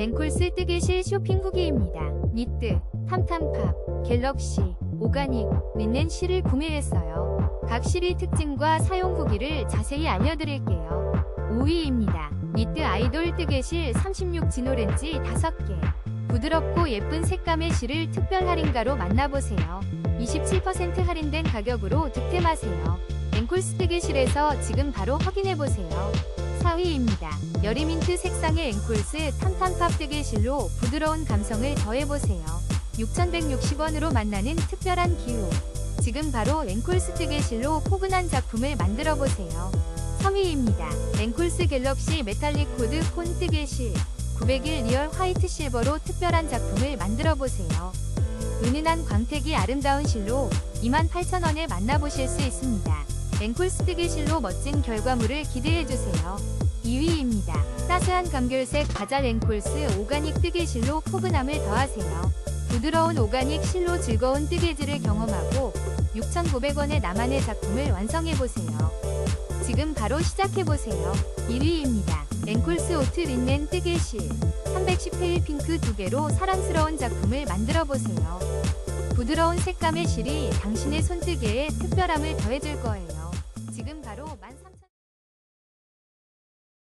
앵콜스 뜨개실 쇼핑 후기입니다. 니트, 탐탐팝, 갤럭시, 오가닉, 린넨 실을 구매했어요. 각 실의 특징과 사용 후기를 자세히 알려드릴게요. 5위입니다. 니트 아이돌 뜨개실 36 진 오렌지 5개. 부드럽고 예쁜 색감의 실을 특별 할인가로 만나보세요. 27% 할인된 가격으로 득템하세요. 앵콜스 뜨개실에서 지금 바로 확인해보세요. 4위입니다. 여리민트 색상의 앵콜스 탐탐팝 뜨개실로 부드러운 감성을 더해보세요. 6,160원으로 만나는 특별한 기후. 지금 바로 앵콜스 뜨개실로 포근한 작품을 만들어보세요. 3위입니다. 앵콜스 갤럭시 메탈릭 코드 콘 뜨개실 901 리얼 화이트 실버로 특별한 작품을 만들어보세요. 은은한 광택이 아름다운 실로 28,000원에 만나보실 수 있습니다. 앵콜스 뜨개실로 멋진 결과물을 기대해주세요. 2위입니다. 따스한 감귤색 바잘 앵콜스 오가닉 뜨개실로 포근함을 더하세요. 부드러운 오가닉 실로 즐거운 뜨개질을 경험하고 6,900원의 나만의 작품을 완성해보세요. 지금 바로 시작해보세요. 1위입니다. 앵콜스 오트 린넨 뜨개실 310페일 핑크 두 개로 사랑스러운 작품을 만들어보세요. 부드러운 색감의 실이 당신의 손뜨개에 특별함을 더해줄 거예요.